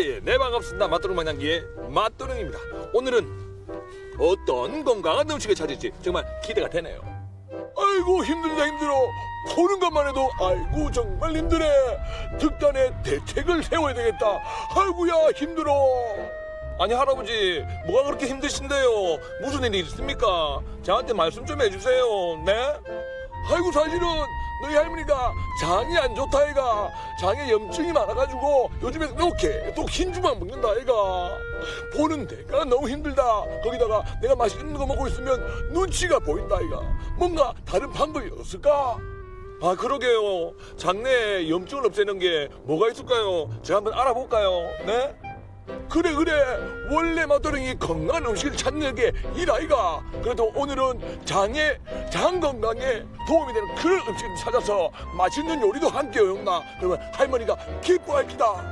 예예 네 반갑습니다. 맛도령 만향기의 맛도령입니다. 오늘은 어떤 건강한 음식을 찾을지 정말 기대가 되네요. 아이고 힘들다 힘들어. 보는 것만 해도 아이고 정말 힘드네. 특단의 대책을 세워야 되겠다. 아이고야 힘들어. 아니 할아버지 뭐가 그렇게 힘드신데요? 무슨 일이 있습니까? 저한테 말씀 좀 해주세요. 네? 아이고 사실은 너희 할머니가 장이 안 좋다 애가 장에 염증이 많아가지고 요즘에 너 계속 흰주만 먹는다 애가 보는 데가 너무 힘들다 거기다가 내가 맛있는 거 먹고 있으면 눈치가 보인다 애가 뭔가 다른 방법이 없을까? 아 그러게요 장내에 염증을 없애는 게 뭐가 있을까요? 제가 한번 알아볼까요? 네? 그래 그래. 원래 맛도령이 건강한 음식을 찾는 게이 아이가. 그래도 오늘은 장에 장 건강에 도움이 되는 그런 음식을 찾아서 맛있는 요리도 함께 해용나. 그러면 할머니가 기뻐할 기다.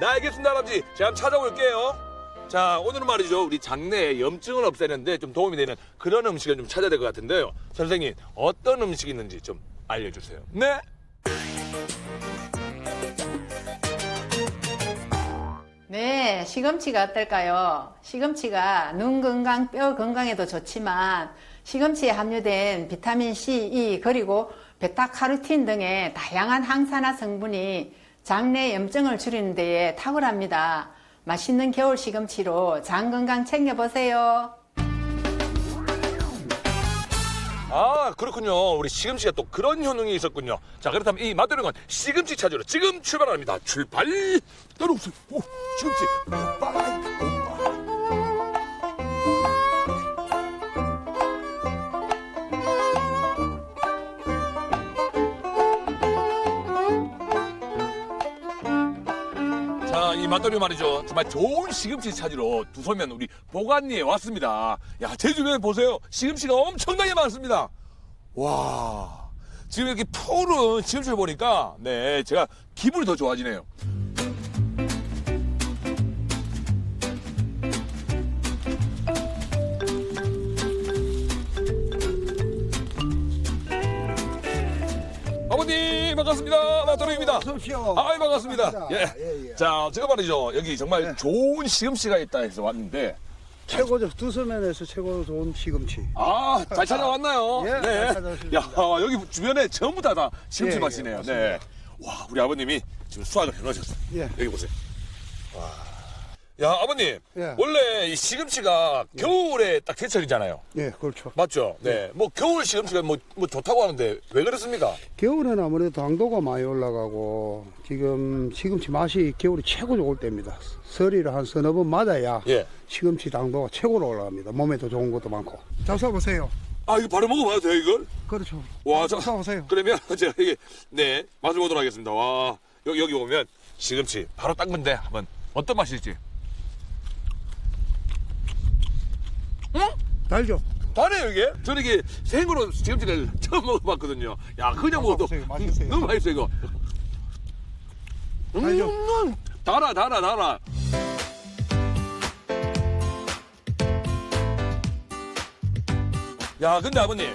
네 알겠습니다 할아버지. 제가 한번 찾아볼게요. 자 오늘은 말이죠. 우리 장내에 염증을 없애는데 좀 도움이 되는 그런 음식을 좀 찾아야 될 것 같은데요. 선생님 어떤 음식이 있는지 좀 알려주세요. 네 시금치가 어떨까요? 시금치가 눈 건강, 뼈 건강에도 좋지만 시금치에 함유된 비타민 C, E 그리고 베타카로틴 등의 다양한 항산화 성분이 장내 염증을 줄이는 데에 탁월합니다. 맛있는 겨울 시금치로 장 건강 챙겨보세요. 아 그렇군요. 우리 시금치가 또 그런 효능이 있었군요. 자 그렇다면 이 맛도령은 시금치 찾으러 지금 출발합니다. 출발! 따라오세요. 오, 시금치. 빠이 맛돌이 말이죠. 정말 좋은 시금치 찾으러 두서면 우리 보관리에 왔습니다. 야, 제 주변에 보세요. 시금치가 엄청나게 많습니다. 와, 지금 이렇게 푸른 시금치를 보니까, 네, 제가 기분이 더 좋아지네요. 아버님 반갑습니다. 어서 오십시오. 아이 반갑습니다. 예. 예, 예. 자, 제가 말이죠. 여기 정말 네. 좋은 시금치가 있다 해서 왔는데 최고죠. 두서면에서 최고 좋은 시금치. 아, 잘 찾아왔나요? 예, 잘 찾아왔습니다. 야, 여기 주변에 전부 다, 다 시금치 예, 예, 맛이네요. 맞습니다. 네. 와, 우리 아버님이 지금 수확을 해 놓으셨어요. 예. 여기 보세요. 와. 야, 아버님. 예. 원래 이 시금치가 겨울에 딱 제철이잖아요. 예, 그렇죠. 맞죠? 네. 뭐 겨울 시금치가 뭐, 뭐 좋다고 하는데 왜 그렇습니까? 겨울에는 아무래도 당도가 많이 올라가고 지금 시금치 맛이 겨울이 최고 좋을 때입니다. 서리를 한 서너 번 맞아야 예. 시금치 당도가 최고로 올라갑니다. 몸에도 좋은 것도 많고. 자, 써보세요. 아, 이거 바로 먹어봐도 돼요, 이걸? 그렇죠. 와, 저, 써보세요. 그러면 제가 이게 네 맛을 보도록 하겠습니다. 와 여기 여기 오면 시금치 바로 딴 건데 한번 어떤 맛일지. 달죠? 다네요 이게. 저는 이게 생으로 시금치를 처음 먹어봤거든요. 야 그냥 먹어도. 맛있어요. 너무 맛있어 이거. 달죠? 음, 달아 달아 달아. 야 근데 아버님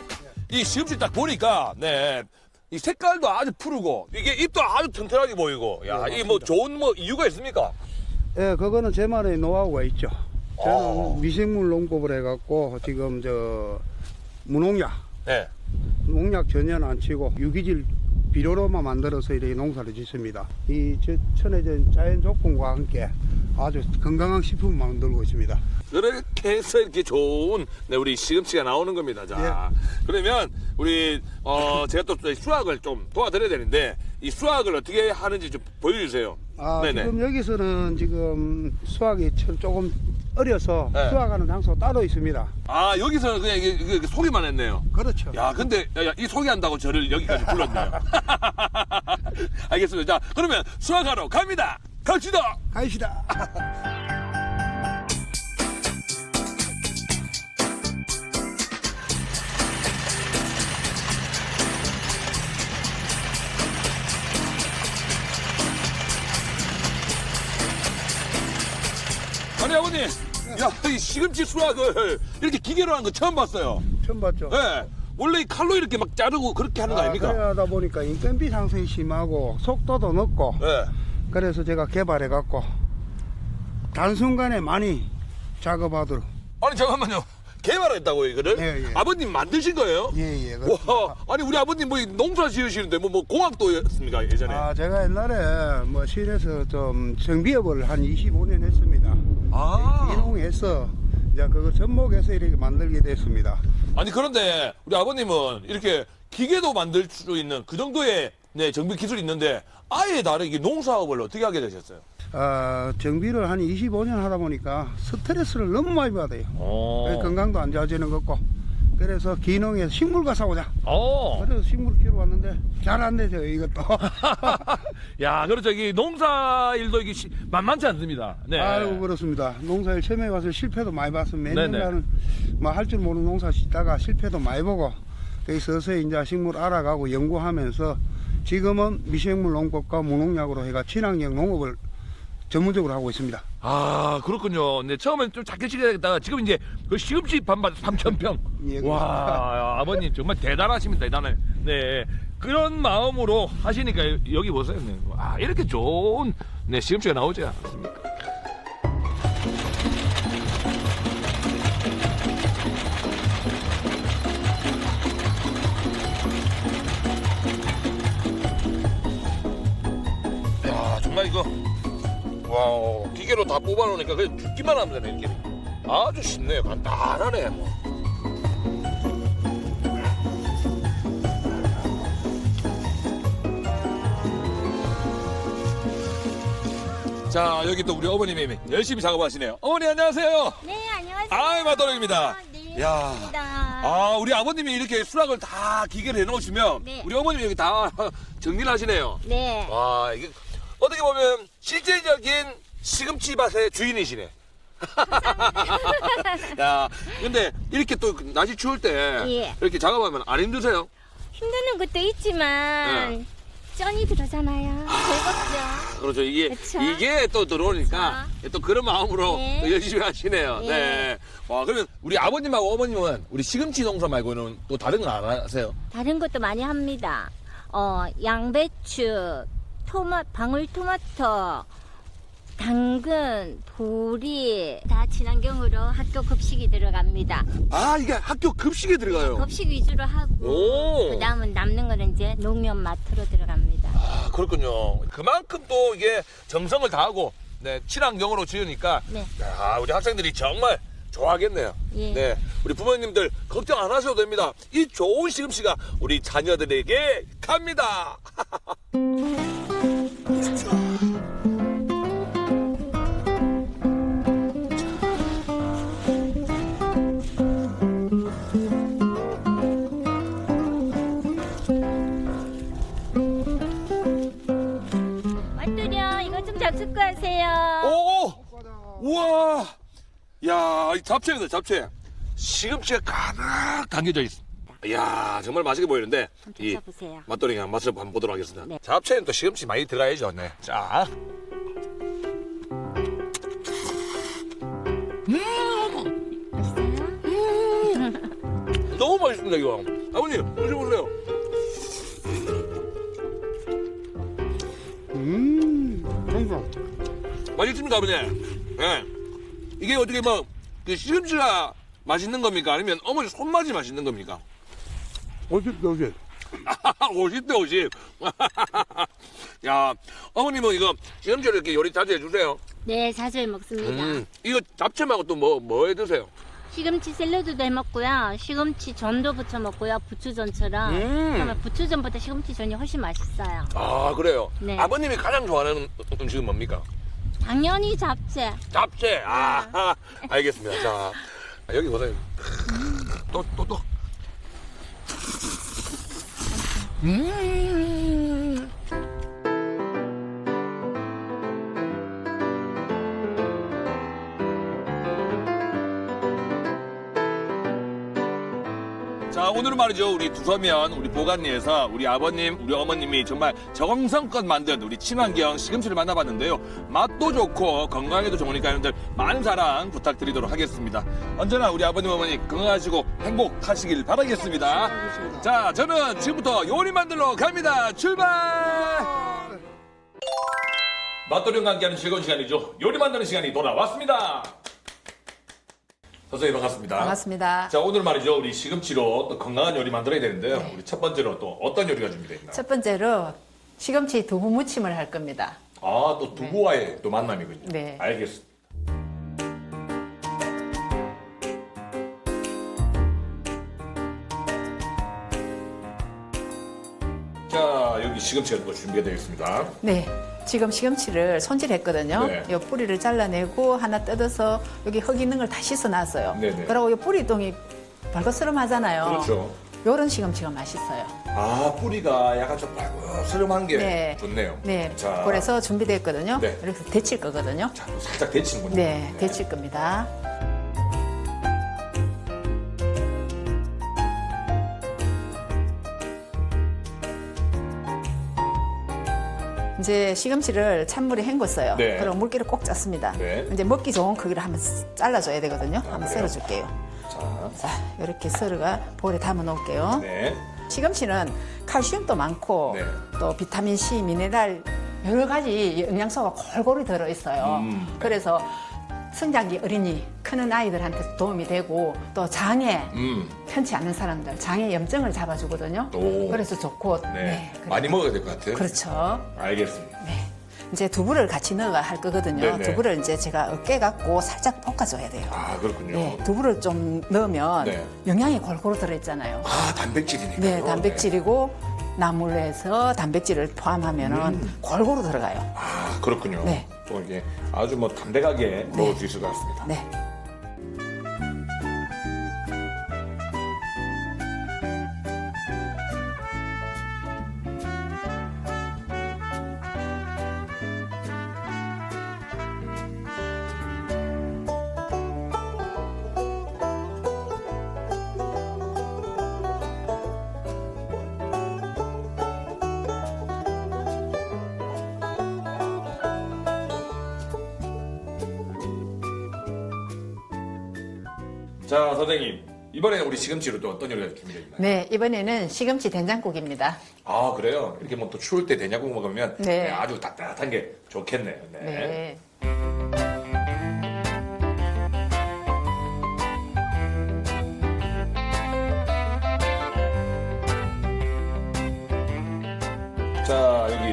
이 시금치 딱 보니까 네. 이 색깔도 아주 푸르고 이게 입도 아주 튼튼하게 보이고 야 네, 이 뭐. 좋은 뭐 이유가 있습니까? 예, 그거는 제 말에 노하우가 있죠. 저는 어. 미생물 농법을 해갖고 지금 저 무농약 네. 농약 전혀 안 치고 유기질 비료로만 만들어서 이렇게 농사를 짓습니다. 이 저- 천혜전 자연 조건과 함께 아주 건강한 식품을 만들고 있습니다. 그렇게 해서 이렇게 좋은 네, 우리 시금치가 나오는 겁니다. 자, 예. 그러면 우리 어 제가 또 수학을 좀 도와드려야 되는데 이 수학을 어떻게 하는지 좀 보여주세요. 아, 네네. 지금 여기서는 지금 수확이 참 조금 어려서 네. 수확하는 장소가 따로 있습니다. 아 여기서는 그냥 이게, 이게 소개만 했네요. 그렇죠. 야, 근데 야, 야, 이 소개한다고 저를 여기까지 불렀네요. 알겠습니다. 자, 그러면 수학하러 갑니다. 갑시다. 가시다. 야, 이 시금치 수학을 이렇게 기계로 하는 거 처음 봤어요. 처음 봤죠? 예. 원래 이 칼로 이렇게 막 자르고 그렇게 하는 거 아, 아닙니까? 그러다 보니까 인건비 상승이 심하고 속도도 높고 예. 그래서 제가 개발해 갖고 단순간에 많이 작업하도록. 아니 잠깐만요. 개발했다고 이거를? 예, 예. 아버님 만드신 거예요? 예, 예. 와, 아니 우리 아버님 뭐 농사 지으시는데 뭐, 뭐 공학도였습니까 예전에? 아, 제가 옛날에 뭐 시내에서 좀 정비업을 한 25년 했습니다. 아. 이농해서 이제 그거 접목해서 이렇게 만들게 됐습니다. 아니 그런데 우리 아버님은 이렇게 기계도 만들 수 있는 그 정도의 네, 정비 기술이 있는데 아예 다르게 농사업을 어떻게 하게 되셨어요? 아, 정비를 한 25년 하다 보니까 스트레스를 너무 많이 받아요. 어. 건강도 안 좋아지는 것 같고. 그래서 기농에 식물과 싸우자. 어. 그래서 식물 키로 왔는데 잘 안 되죠, 이것도. 야, 그렇죠. 이 농사 일도 이게 시- 만만치 않습니다. 네. 아이고 그렇습니다. 농사일 처음에 와서 실패도 많이 봤으면 몇 네네. 년간은 뭐 할 줄 모르는 농사 짓다가 실패도 많이 보고 그래서 서서히 이제 식물 알아가고 연구하면서 지금은 미생물 농법과 무농약으로 해가 친환경 농업을 전문적으로 하고 있습니다. 아, 그렇군요. 네, 처음엔 좀 작게 시작했다가 지금 이제 그 시금치 반반 3,000평. 예, 와, 아버님 정말 대단하십니다. 대단해. 네. 그런 마음으로 하시니까 여기 보세요. 네. 아, 이렇게 좋은 네, 시금치가 나오지 않습니까? 야, 정말 이거 와, 기계로 다 뽑아 놓으니까 그냥 줍기만 하면 되네, 이렇게. 아주 쉽네요. 간단하네, 뭐. 자, 여기 또 우리 어머님이 열심히 작업하시네요. 어머니 안녕하세요. 네, 안녕하세요. 아이, 마더락입니다. 네, 야. 반갑습니다. 아, 우리 아버님이 이렇게 수락을 다 기계를 해놓으시면 네. 우리 어머님이 여기 다 정리를 하시네요. 네. 와, 이게 어떻게 보면 실제적인 시금치 밭의 주인이시네. 야, 근데 이렇게 또 날씨 추울 때 예. 이렇게 작업하면 안 힘드세요? 힘드는 것도 있지만 네. 쩐이 들어잖아요. 즐겁죠. 그렇죠. 이게 그쵸? 이게 또 들어오니까 또 그런 마음으로 네. 또 열심히 하시네요. 예. 네. 와, 그러면 우리 아버님하고 어머님은 우리 시금치 농사 말고는 또 다른 건 안 하세요? 다른 것도 많이 합니다. 어, 양배추, 토마, 방울토마토, 당근, 보리 다 친환경으로 학교 급식이 들어갑니다. 아, 이게 학교 급식에 들어가요. 급식 위주로 하고 오. 그 다음은 남는 거는 이제 농협 마트로 들어갑니다. 아, 그렇군요. 그만큼 또 이게 정성을 다하고 네, 친환경으로 지으니까 네. 야, 우리 학생들이 정말 좋아하겠네요. 예. 네, 우리 부모님들 걱정 안 하셔도 됩니다. 이 좋은 시금치가 우리 자녀들에게 갑니다. 맛들여 이거 좀 잡숫고 하세요. 오, 우와, 야, 이 잡채입니다, 잡채. 시금치가 가득 담겨져 있어. 이야, 정말 맛있게 보이는데 한번 이 드셔보세요. 맛돌이 그냥 맛을 한번 보도록 하겠습니다. 네. 잡채는 또 시금치 많이 들어가야죠. 네. 자. 맛있어요? 너무 맛있습니다, 이거. 아버님, 드셔보세요. 음. 맛있습니다, 아버님. 예. 이게 어떻게 뭐, 그 시금치가 맛있는 겁니까? 아니면 어머니 손맛이 맛있는 겁니까? 50대 50. 50대 50. 야, 어머님은 이거 시금치를 이렇게 요리 자주 해주세요. 네, 자주 해 먹습니다. 음, 이거 잡채 말고 또 뭐, 뭐 해 드세요? 시금치 샐러드도 해 먹고요. 시금치 전도 부쳐 먹고요. 부추전처럼. 음. 정말 부추전보다 시금치 전이 훨씬 맛있어요. 아, 그래요? 네. 아버님이 가장 좋아하는 음식은 뭡니까? 당연히 잡채. 잡채. 아, 알겠습니다. 자, 여기 보세요. 또, 또, 또. 음. 오늘은 말이죠. 우리 두서면 우리 보관리에서 우리 아버님 우리 어머님이 정말 정성껏 만든 우리 친환경 시금치를 만나봤는데요. 맛도 좋고 건강에도 좋으니까 여러분들 많은 사랑 부탁드리도록 하겠습니다. 언제나 우리 아버님 어머니 건강하시고 행복하시길 바라겠습니다. 자 저는 지금부터 요리 만들러 갑니다. 출발! 맛도령과 함께하는 즐거운 시간이죠. 요리 만드는 시간이 돌아왔습니다. 선생님 반갑습니다. 반갑습니다. 자 오늘 말이죠 우리 시금치로 또 건강한 요리 만들어야 되는데요. 우리 첫 번째로 또 어떤 요리가 준비되어 있나요? 첫 번째로 시금치 두부 무침을 할 겁니다. 아또 두부와의 또 만남이군요. 네. 알겠습니다. 자 여기 시금치가 또 준비가 되어 있습니다. 네. 지금 시금치를 손질했거든요. 네. 요 뿌리를 잘라내고 하나 뜯어서 여기 흙 있는 걸 다 씻어놨어요. 네네. 그리고 요 뿌리동이 벌거스름하잖아요. 그렇죠. 요런 시금치가 맛있어요. 아 뿌리가 약간 좀 빨그스름한 게 네. 좋네요. 네. 자, 그래서 준비됐거든요. 네. 이렇게 데칠 거거든요. 자, 또 살짝 데치는군요. 네, 데칠 겁니다. 이제 시금치를 찬물에 헹궜어요. 네. 그럼 물기를 꼭 짰습니다. 네. 이제 먹기 좋은 크기로 한번 잘라줘야 되거든요. 한번 그래요? 썰어 줄게요. 자, 자, 이렇게 썰어가 볼에 담아 놓을게요. 네. 시금치는 칼슘도 많고 네. 또 비타민 C, 미네랄 여러 가지 영양소가 골고루 들어 있어요. 음. 그래서 성장기 어린이 크는 아이들한테 도움이 되고 또 장에 음. 편치 않은 사람들 장에 염증을 잡아주거든요. 오. 그래서 좋고 네. 그래- 많이 먹어야 될 것 같아요. 그렇죠. 알겠습니다. 네. 이제 두부를 같이 넣어 할 거거든요. 네네. 두부를 이제 제가 어깨 갖고 살짝 볶아줘야 돼요. 아 그렇군요. 네, 두부를 좀 넣으면 네. 영양이 골고루 들어있잖아요. 아 단백질이니까요. 네, 단백질이고 나물에서 단백질을 포함하면은 음. 골고루 들어가요. 아 그렇군요. 네. 또 이게 아주 뭐 담백하게 먹을 수 있을 것 같습니다. 네. 자 선생님 이번에는 우리 시금치로 또 어떤 요리가 준비되어 있나요? 네, 이번에는 시금치 된장국입니다. 아 그래요? 이렇게 뭐 또 추울 때 된장국 먹으면 네. 네, 아주 따뜻한 게 좋겠네요. 네. 네.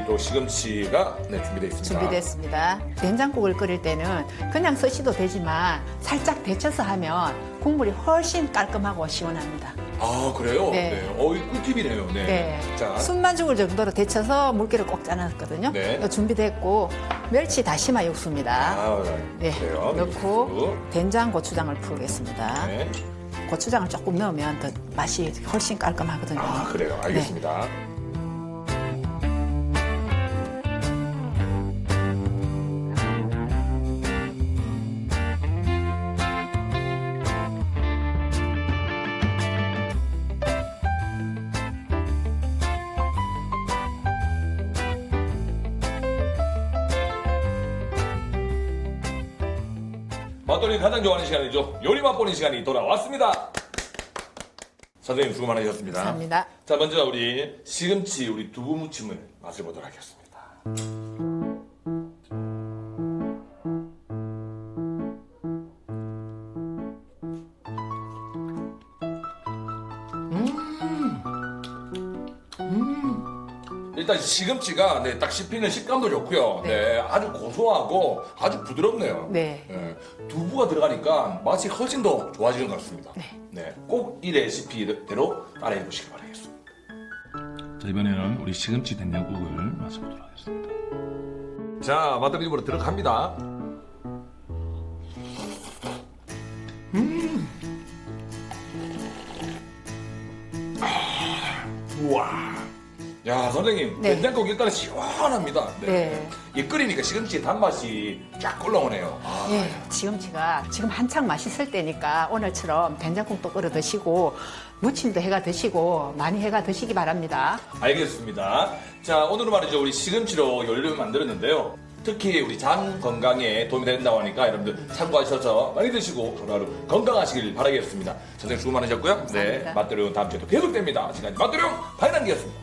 또 시금치가 네, 준비되어 있습니다. 준비됐습니다. 된장국을 끓일 때는 그냥 쓰셔도 되지만 살짝 데쳐서 하면 국물이 훨씬 깔끔하고 시원합니다. 아 그래요? 네. 네. 어, 이 꿀팁이네요. 네. 네. 자, 숨만 죽을 정도로 데쳐서 물기를 꼭 짜놨거든요. 네. 이거 준비됐고 멸치 다시마 육수입니다. 아, 네, 그래요. 넣고 된장 고추장을 풀겠습니다. 네. 고추장을 조금 넣으면 더 맛이 훨씬 깔끔하거든요. 아 그래요. 알겠습니다. 맛 가장 좋아하는 시간이죠. 요리 맛보는 시간이 돌아왔습니다. 선생님 수고 많으셨습니다. 감사합니다. 자, 먼저 우리 시금치 우리 두부 무침을 맛을 보도록 하겠습니다. 일단 시금치가 네, 딱 씹히는 식감도 좋고요. 네. 아주 고소하고 아주 부드럽네요. 네. 네, 두부가 들어가니까 맛이 훨씬 더 좋아지는 것 같습니다. 네. 꼭 이 레시피대로 따라해 보시기 바라겠습니다. 자, 이번에는 우리 시금치 된장국을 마셔보도록 하겠습니다. 자, 맛돌이 입으로 들어갑니다. 음. 아, 우와. 야, 선생님, 네. 된장국 일단은 시원합니다. 네. 이 끓이니까 시금치 단맛이 쫙 올라오네요. 아, 예, 시금치가 지금 한창 맛있을 때니까 오늘처럼 된장국도 끓여 드시고 무침도 해가 드시고 많이 해가 드시기 바랍니다. 알겠습니다. 자, 오늘은 말이죠. 우리 시금치로 요리를 만들었는데요. 특히 우리 장 건강에 도움이 된다고 하니까 여러분들 참고하셔서 많이 드시고 하루하루 건강하시길 바라겠습니다. 선생님 수고 많으셨고요. 네. 감사합니다. 맛도령 다음 주에도 계속됩니다. 지금까지 맛도령 바이남기였습니다.